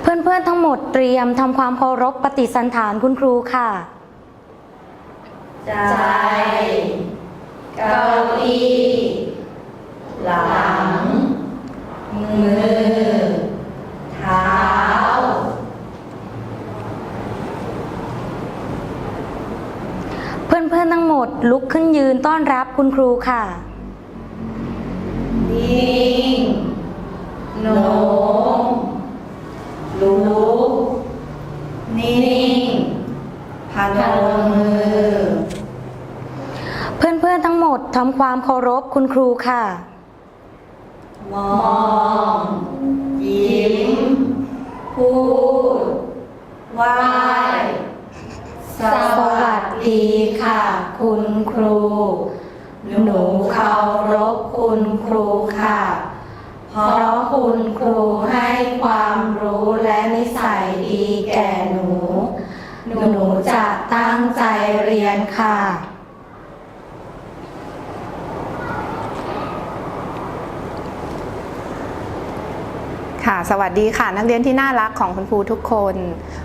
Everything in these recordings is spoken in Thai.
เพื่อนๆทั้งหมดเตรียมทำความเคารพปฏิสันฐานคุณครูค่ะ ใจ เก้าอี้หลัง มือ เท้า เพื่อนๆทั้งหมดลุกขึ้นยืนต้อนรับคุณครูค่ะ พนมมือ เพื่อนๆทั้งหมดทำความเคารพคุณครูค่ะ มอง ยิ้ม พูดไหว้สวัสดีค่ะ คุณครู หนูเคารพคุณครูค่ะ เพราะคุณครูให้ความ ตั้งใจเรียนค่ะ ค่ะ สวัสดีค่ะ นักเรียนที่น่ารักของคุณครูทุกคน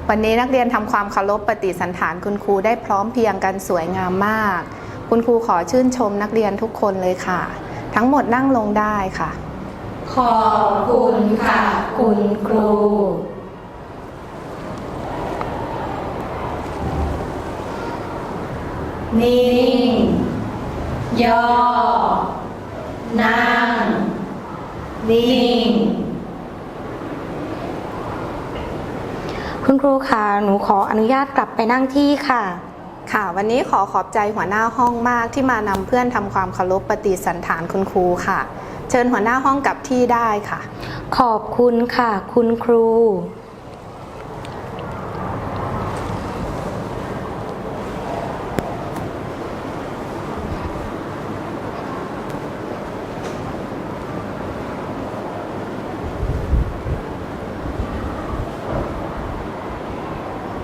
วันนี้นักเรียนทำความเคารพปฏิสันฐานคุณครูได้พร้อมเพรียงกันสวยงามมาก คุณครูขอชื่นชมนักเรียนทุกคนเลยค่ะ ทั้งหมดนั่งลงได้ค่ะ ขอบคุณค่ะ คุณครู นิ่ง ย่อ นั่ง นิ่ง คุณครูค่ะหนูขออนุญาตกลับไปนั่งที่ค่ะ ค่ะ วันนี้ขอขอบใจหัวหน้าห้องมากที่มานำเพื่อนทำความเคารพปฏิสันฐานคุณครูค่ะ เชิญหัวหน้าห้องกลับที่ได้ค่ะ ขอบคุณค่ะ คุณครู